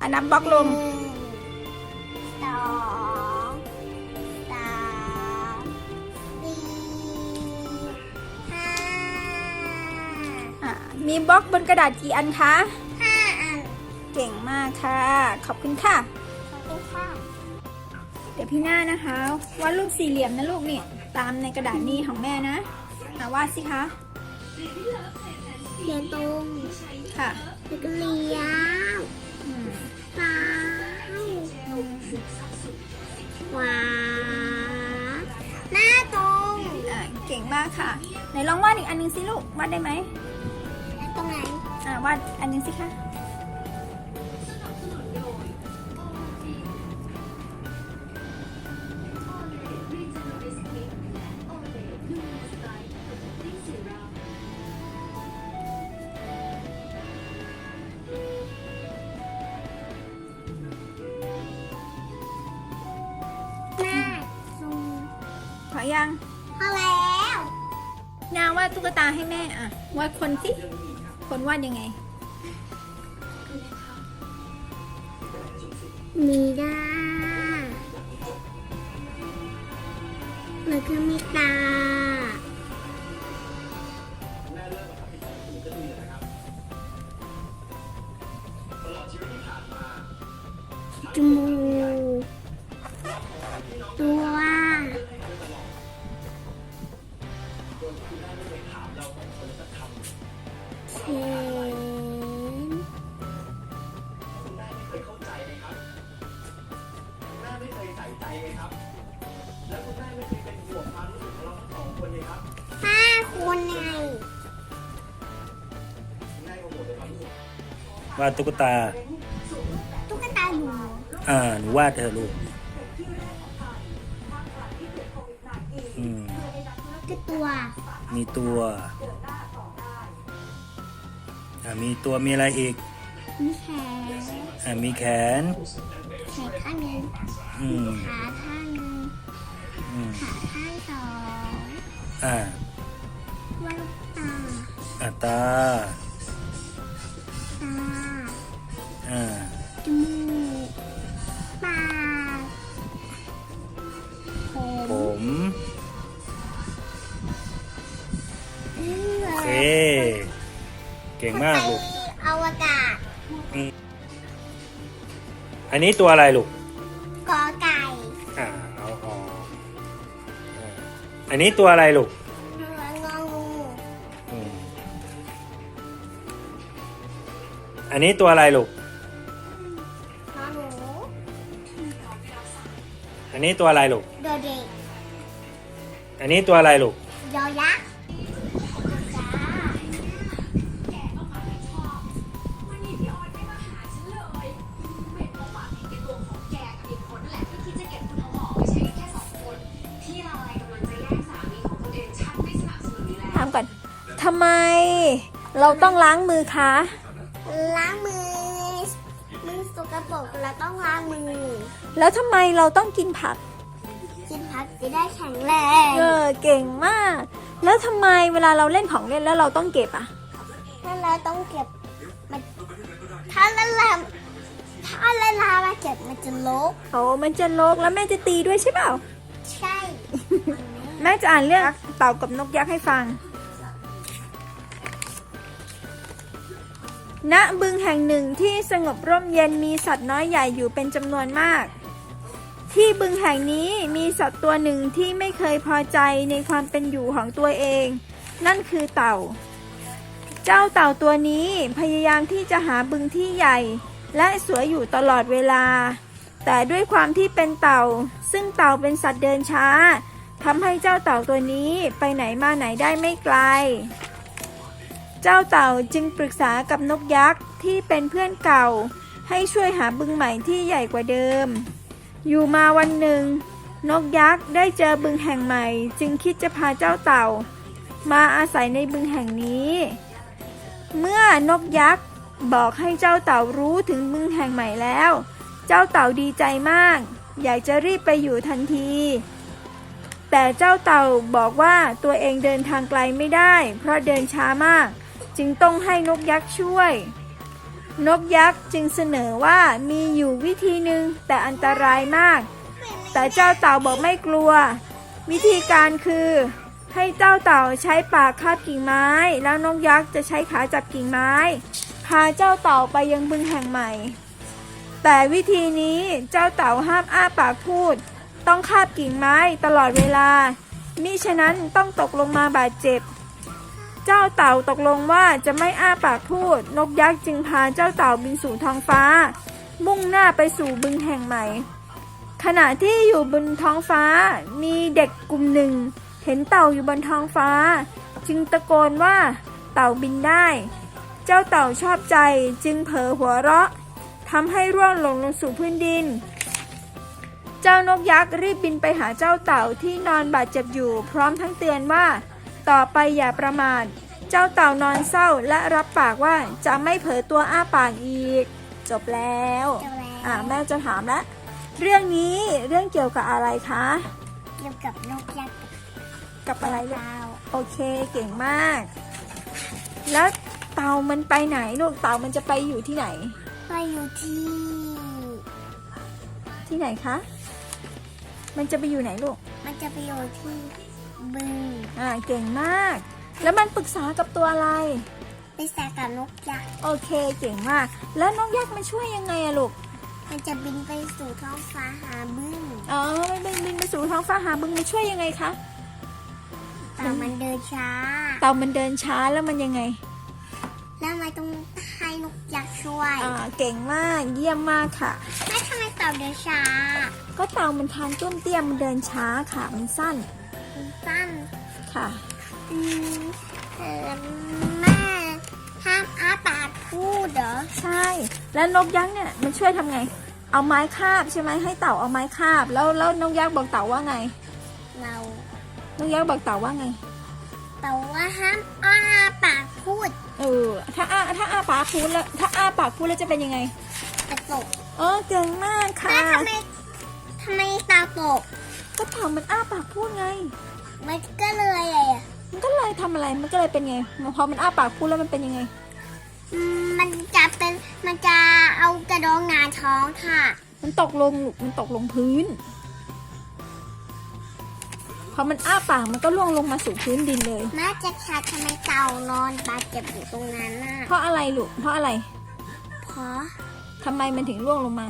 อันนับบล็อกลมหนึ่งสองสามสี่ห้าอะมีบล็อกบนกระดาษกี่อันคะ ห้าอันเก่งมากค่ะ ขอบคุณค่ะ ขอบคุณค่ะเดี๋ยวพี่หน้านะคะวาดรูปสี่เหลี่ยมนะลูกเนี่ยตามในกระดาษนี้ของแม่นะอะวาดสิคะเรียนตรงค่ะ แล้วก็เลี้ยว ค่ะ ไหนลองวาดอีกอันหนึงสิลูกวาดได้ไหมตรงไหนอะวาดอันหนึงสิคะหน้าตรงพอยังพอแล้ว นาวาดตุ๊กตาให้แม่อะวาดคนสิคนวาดยังไง มีด้าแล้วก็มีตา ห้าคนไงวาดตุ๊กตา ตุ๊กตาหนูอ่า หนูวาดเธอะลูกอืมก็ตัวมีตัวอ่ามีตัวมีอะไรอีกมีแขนอ่ามีแขน แขนข้างหนึงอืม ขาข้างหนึงอืม ขาข้างสอง อ่าว่าลูกตาอ่าตา ตาอ่า จมูกปากผผม มเอื้อโอเค เก่งมากลูกไปอวกาศ อันนี้ตัวอะไรลูกก อันนี้ตัวอะไรลูกเรืององูอืมอันนี้ตัวอะไรลูกนอหนูอันนี้ตัวอะไรลูกโดเด็กอันนี้ตัวอะไรลูกยอยักษ์ ทำไม เราต้องล้างมือคะ ล้างมือ มือสกปรกเราต้องล้างมือ แล้วทำไมเราต้องกินผัก กินผักจะได้แข็งแรง เออเก่งมาก แล้วทำไมเวลาเราเล่นของเล่นแล้วเราต้องเก็บอะถ้าเราต้องเก็บมันถ้าละลาถ้าละลามาเก็บมันจะลกโอ้มันจะลกแล้วแม่จะตีด้วยใช่เปล่า ใช่ แม่จะอ่านเรื่องเต่ากับนกยักษ์ให้ฟัง ณบึงแห่งหนึ่งที่สงบร่มเย็นมีสัตว์น้อยใหญ่อยู่เป็นจำนวนมาก ที่บึงแห่งนี้มีสัตว์ตัวหนึ่งที่ไม่เคยพอใจในความเป็นอยู่ของตัวเอง นั่นคือเต่า เจ้าเต่าตัวนี้พยายามที่จะหาบึงที่ใหญ่ และสวยอยู่ตลอดเวลา แต่ด้วยความที่เป็นเต่า ซึ่งเต่าเป็นสัตว์เดินช้าทำให้เจ้าเต่าตัวนี้ไปไหนมาไหนได้ไม่ไกล จ้าเต่าจึงปรึกษากับนกยักษ์ที่เป็นเพื่อนเก่า ให้ช่วยหาบึงใหม่ที่ใหญ่กว่าเดิม อยู่มาวันหนึ่ง นกยักษ์ได้เจอบึงแห่งใหม่ จึงคิดจะพาเจ้าเต่า มาอาศัยในบึงแห่งนี้ เมื่อนกยักษ์บอกให้เจ้าเต่ารู้ถึงบึงแห่งใหม่แล้ว เจ้าเต่าดีใจมาก อยากจะรีบไปอยู่ทันทีแต่เจ้าเต่าบอกว่าตัวเองเดินทางไกลไม่ได้ เพราะเดินช้ามาก จึงต้องให้นกยักษ์ช่วย นกยักษ์จึงเสนอว่ามีอยู่วิธีหนึ่งแต่อันตรายมาก แต่เจ้าเต่าบอกไม่กลัว วิธีการคือ ให้เจ้าเต่าใช้ปากคาบกิ่งไม้ แล้วนกยักษ์จะใช้ขาจับกิ่งไม้ พาเจ้าเต่าไปยังบึงแห่งใหม่ แต่วิธีนี้เจ้าเต่าห้ามอ้าปากพูด ต้องคาบกิ่งไม้ตลอดเวลามิฉะนั้นต้องตกลงมาบาดเจ็บ เจ้าเต่าตกลงว่าจะไม่อ้าปากพูด นกยักษ์จึงพาเจ้าเต่าบินสู่ท้องฟ้า มุ่งหน้าไปสู่บึงแห่งใหม่ ขณะที่อยู่บนท้องฟ้า มีเด็กกลุ่มหนึ่ง เห็นเต่าอยู่บนท้องฟ้า จึงตะโกนว่า เต่าบินได้ เจ้าเต่าชอบใจจึงเผลอหัวเราะทำให้ร่วงหลงลงสู่พื้นดิน เจ้านกยักษ์รีบบินไปหาเจ้าเต่าที่นอนบาดเจ็บอยู่ พร้อมทั้งเตือนว่า ต่อไปอย่าประมาท เจ้าเต่านอนเศร้าและรับปากว่าจะไม่เผลอตัวอ้าปากอีก จบแล้วจบแล้วอ่าแม่จะถามแล้วเรื่องนี้เรื่องเกี่ยวกับอะไรคะ เกี่ยวกับนกยักษ์กับอะไรดลูกาวโอเคเก่งมาก แล้วเต่ามันไปไหนลูกเต่ามันจะไปอยู่ที่ไหน ไปอยู่ที่ที่ไหนคะ มันจะไปอยู่ไหนลูก มันจะไปอยู่ที่ บึงอ่าเก่งมาก แล้วมันปรึกษากับตัวอะไร ไปสากับนกยักษ์โอเคเก่งมาก แล้วนกยักษ์มันช่วยยังไงอะลูกมันจะบินไปสู่ท้องฟ้าหาบึงอ๋อมันบินบินไปสู่ท้องฟ้าหาบึงมันช่วยยังไงคะแต่มันเดินช้า เต่ามันเดินช้าแล้วมันยังไง แล้วทำไมต้องให้นกยักษ์ช่วยอ่าเก่งมากเยี่ยมมากค่ะแม่ทำไมเต่าเดินช้า ก็เต่ามันทานต้นเตี้ยมมันเดินช้าค่ะมันสั้น สั้นค่ะอืมเอ่อแม่ห้ามอ้าปากพูดเหรอใช่ แล้วนกยักษ์เนี่ยมันช่วยทำไง เอาไม้คาบใช่ไหมให้เต่าเอาไม้คาบ แล้วแล้วนกยักษ์บอกเต่าว่าไงเรานกยักษ์บอกเต่าว่าไง แต่ว่าห้ามอ้าปากพูดเออถ้าอ้าถ้าอ้าปากพูดแล้วถ้าอ้าปากพูดแล้วจะเป็นยังไงจะตกเออเก่งมากค่ะแม่ทำไมทำไมตาตกก็เต่ามันอ้าปากพูดไง มันก็เลยอะไรอะมันก็เลยทำอะไร มันก็เลยเป็นไง พอมันอ้าปากพูดแล้วมันเป็นยังไง อืมมันจะเป็นมันจะเอากระดองงาท้องค่ะมันตกลงลูกมันตกลงพื้น พอมันอ้าปากมันก็ล่วงลงมาสู่พื้นดินเลยแม่จะขาดทำไมเต่านอนบาดเจ็บอยู่ตรงนั้นน่ะเพราะอะไรลูก เพราะอะไรเพราะทำไมมันถึงล่วงลงมา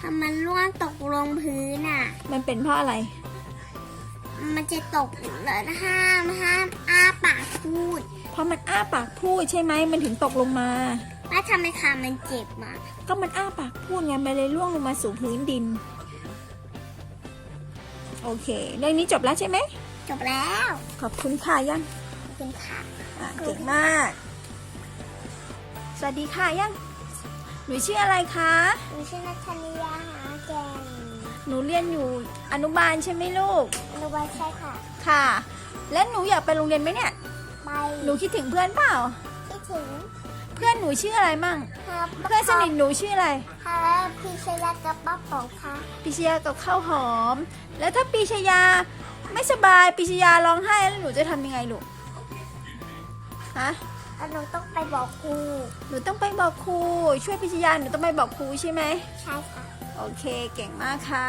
ถ้ามันล่วงตกลงพื้นอะ มันเป็นเพราะอะไร มันจะตกแล้วห้ามห้ามอ้าปากพูด เพราะมันอ้าปากพูดใช่ไหมมันถึงตกลงมาแม่ทำไมขามันเจ็บอะก็มันอ้าปากพูดไงมันเลยล่วงลงมาสู่พื้นดิน โอเค เรื่องนี้จบแล้วใช่ไหมจบแล้ว ขอบคุณค่ะยังขอบคุณค่ะอะเก่งมาก สวัสดีค่ะยังหนูชื่ออะไรคะหนูชื่อนัทนิยาหาแกนหนูเรียนอยู่อนุบาลใช่ไหมลูก อนุบาลใช่ค่ะ ค่ะ แล้วหนูอยากไปโรงเรียนไหมเนี่ย ไปหนูคิดถึงเพื่อนเปล่า คิดถึงเพื่อนหนูชื่ออะไรมั่ง ครับเพื่อนสนิทหนูชื่ออะไรครับพี่ชยากับป้าป๋องค่ะปีชยากับข้าวหอม แล้วถ้าปีชยาไม่สบายปีชยาร้องไห้แล้วหนูจะทำยังไงลูก ฮะ แล้วหนูต้องไปบอกครูหนูต้องไปบอกครูช่วยปีชยาหนูต้องไปบอกครูใช่ไหม ใช่ค่ะ โอเคเก่งมากค่ะ